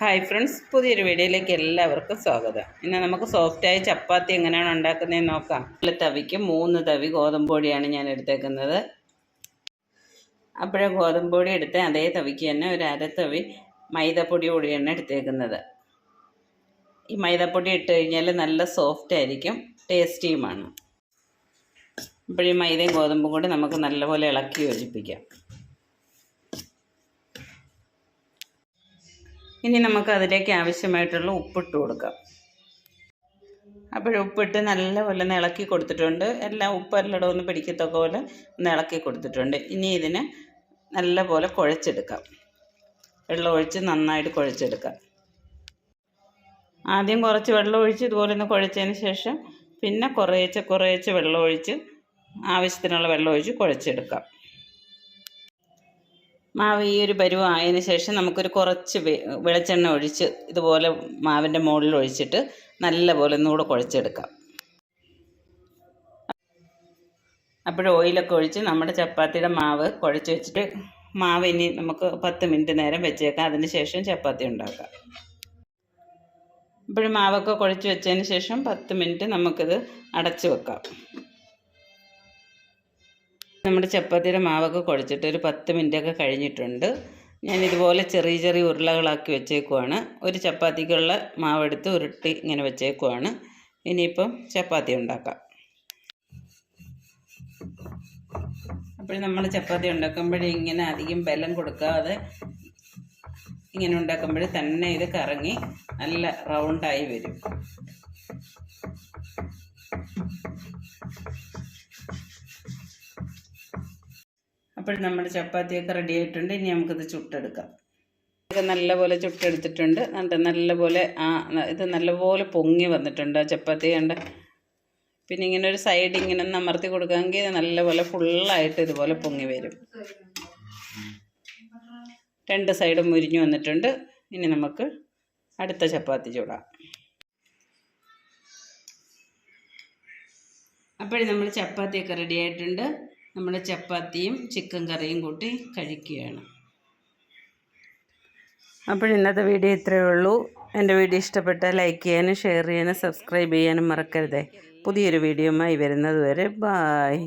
Hi friends പുതിയൊരു വീഡിയോയിലേക്ക് എല്ലാവർക്കും സ്വാഗതം. ഇന്ന് നമുക്ക് സോഫ്റ്റായ ചപ്പാത്തി എങ്ങനെയാണ് ഉണ്ടാക്കുന്നതെന്ന് നോക്കാം. നല്ല തവിക്ക് മൂന്ന് തവി ഗോതമ്പൊടിയാണ് ഞാൻ എടുത്തേക്കുന്നത്. അപ്പോഴേ ഗോതമ്പൊടി എടുത്ത് അതേ തവിക്ക് തന്നെ ഒരു അരത്തവി തവി മൈദപ്പൊടി കൂടിയാണ് എടുത്തേക്കുന്നത്. ഈ മൈദപ്പൊടി ഇട്ട് കഴിഞ്ഞാൽ നല്ല സോഫ്റ്റ് ആയിരിക്കും ടേസ്റ്റിയുമാണ് അപ്പോഴീ മൈദയും ഗോതമ്പും കൂടി നമുക്ക് നല്ലപോലെ ഇളക്കി യോജിപ്പിക്കാം. ഇനി നമുക്ക് അതിലേക്ക് ആവശ്യമായിട്ടുള്ള ഉപ്പിട്ട് കൊടുക്കാം. അപ്പോൾ ഉപ്പിട്ട് നല്ലപോലെ ഒന്ന് ഇളക്കി കൊടുത്തിട്ടുണ്ട്. എല്ലാം ഉപ്പ് എല്ലായിടവും ഒന്ന് പിടിക്കത്തക്ക പോലെ ഒന്ന് ഇളക്കി കൊടുത്തിട്ടുണ്ട്. ഇനി ഇതിന് നല്ലപോലെ കുഴച്ചെടുക്കാം. വെള്ളം ഒഴിച്ച് നന്നായിട്ട് കുഴച്ചെടുക്കാം. ആദ്യം കുറച്ച് വെള്ളം ഒഴിച്ച് ഇതുപോലെ ഒന്ന് കുഴച്ചതിന് ശേഷം പിന്നെ കുറേശ്ശെ കുറേച്ച് വെള്ളം ഒഴിച്ച് ആവശ്യത്തിനുള്ള വെള്ളം ഒഴിച്ച് കുഴച്ചെടുക്കാം. മാവ് ഈ ഒരു പരുവം ആയതിന് ശേഷം നമുക്കൊരു കുറച്ച് വെളിച്ചെണ്ണ ഒഴിച്ച് ഇതുപോലെ മാവിന്റെ മുകളിൽ ഒഴിച്ചിട്ട് നല്ലപോലെ ഒന്നുകൂടെ കുഴച്ചെടുക്കാം. അപ്പോഴും ഓയിലൊക്കെ ഒഴിച്ച് നമ്മുടെ ചപ്പാത്തിയുടെ മാവ് കുഴച്ച് വെച്ചിട്ട് മാവ് ഇനി നമുക്ക് പത്ത് മിനിറ്റ് നേരം വെച്ചേക്കാം. അതിന് ശേഷം ചപ്പാത്തി ഉണ്ടാക്കാം. ഇപ്പോഴും മാവൊക്കെ കുഴച്ച് വെച്ചതിന് ശേഷം പത്ത് മിനിറ്റ് നമുക്കിത് അടച്ചു വെക്കാം. നമ്മുടെ ചപ്പാത്തിയുടെ മാവൊക്കെ കുഴച്ചിട്ട് ഒരു പത്ത് മിനിറ്റൊക്കെ കഴിഞ്ഞിട്ടുണ്ട്. ഞാൻ ഇതുപോലെ ചെറിയ ചെറിയ ഉരുളകളാക്കി വെച്ചേക്കുവാണ്. ഒരു ചപ്പാത്തിക്കുള്ള മാവെടുത്ത് ഉരുട്ടി ഇങ്ങനെ വെച്ചേക്കുവാണ്. ഇനിയിപ്പം ചപ്പാത്തി ഉണ്ടാക്കാം. അപ്പോൾ നമ്മൾ ചപ്പാത്തി ഉണ്ടാക്കുമ്പോഴേ ഇങ്ങനെ അധികം ബലം കൊടുക്കാതെ ഇങ്ങനെ ഉണ്ടാക്കുമ്പോൾ തന്നെ ഇത് കറങ്ങി നല്ല റൗണ്ടായി വരും. അപ്പോൾ നമ്മുടെ ചപ്പാത്തിയൊക്കെ റെഡി ആയിട്ടുണ്ട്. ഇനി നമുക്കിത് ചുട്ടെടുക്കാം. ഇതൊക്കെ നല്ലപോലെ ചുട്ടെടുത്തിട്ടുണ്ട്. എന്നിട്ട് നല്ലപോലെ ആ ഇത് നല്ലപോലെ പൊങ്ങി വന്നിട്ടുണ്ട് ആ ചപ്പാത്തി കണ്ട്? പിന്നെ ഇങ്ങനെ ഒരു സൈഡ് ഇങ്ങനെ ഒന്ന് അമർത്തി കൊടുക്കാമെങ്കിൽ നല്ലപോലെ ഫുള്ളായിട്ട് ഇതുപോലെ പൊങ്ങി വരും. രണ്ട് സൈഡും മുരിഞ്ഞു വന്നിട്ടുണ്ട്. ഇനി നമുക്ക് അടുത്ത ചപ്പാത്തി ചൂടാം. അപ്പോഴും നമ്മൾ ചപ്പാത്തിയൊക്കെ റെഡി ആയിട്ടുണ്ട്. നമ്മൾ ചപ്പാത്തിയും ചിക്കൻ കറിയും കൂട്ടി കഴിക്കുകയാണ്. അപ്പോൾ ഇന്നത്തെ വീഡിയോ ഇത്രയേ ഉള്ളൂ. എന്റെ വീഡിയോ ഇഷ്ടപ്പെട്ടാൽ ലൈക്ക് ചെയ്യാനും ഷെയർ ചെയ്യാനും സബ്സ്ക്രൈബ് ചെയ്യാനും മറക്കരുതേ. പുതിയൊരു വീഡിയോയുമായി വരുന്നത് വരെ ബായ്